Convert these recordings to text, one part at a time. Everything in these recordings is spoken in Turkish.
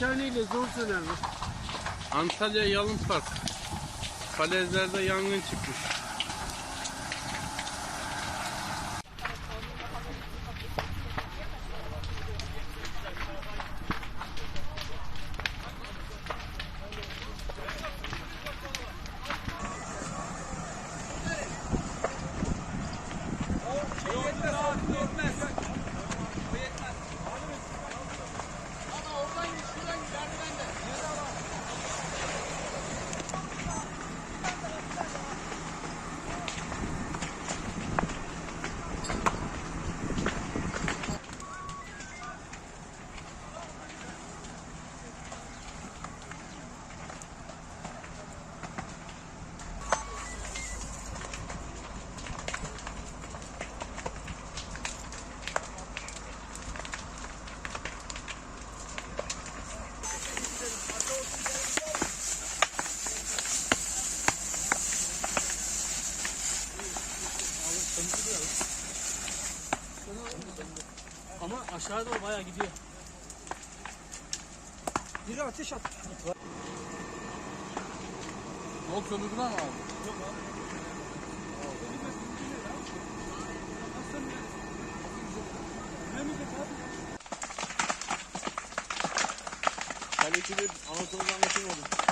taneyle zor söner mi? Antalya Yalın Park. Falezlerde yangın çıkmış. Ama aşağı doğru bayağı gidiyor. Biri ateş at. Yol söndürdüler mi abi? Ben ekibi Anadolu'da anlatamadım.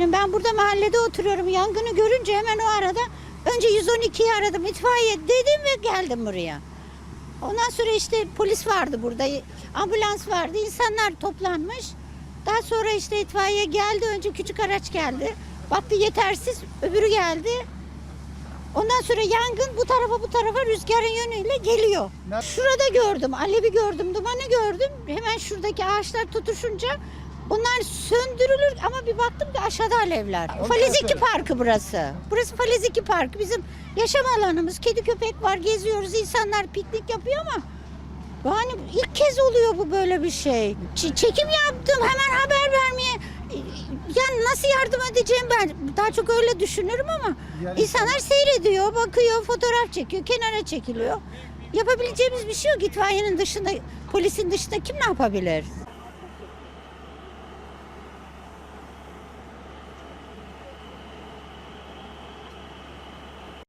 Ben burada mahallede oturuyorum. Yangını görünce hemen o arada önce 112'yi aradım. itfaiye dedim ve geldim buraya. Ondan sonra işte polis vardı burada. Ambulans vardı. insanlar toplanmış. Daha sonra işte itfaiye geldi. Önce küçük araç geldi. Baktı yetersiz. Öbürü geldi. Ondan sonra yangın bu tarafa bu tarafa rüzgarın yönüyle geliyor. Şurada gördüm. Alevi gördüm. Dumanı gördüm. Hemen şuradaki ağaçlar tutuşunca bunlar söndürülür ama bir baktım ki aşağıda alevler. 2 Parkı burası. Burası Falez 2 Parkı. Bizim yaşam alanımız. Kedi köpek var. Geziyoruz. insanlar piknik yapıyor ama yani ilk kez oluyor bu böyle bir şey. Ç- çekim yaptım. Hemen haber vermeye yani nasıl yardım edeceğim ben daha çok öyle düşünürüm ama insanlar seyrediyor, bakıyor, fotoğraf çekiyor, kenara çekiliyor. Yapabileceğimiz bir şey yok. İtfaiyenin dışında, polisin dışında kim ne yapabilir?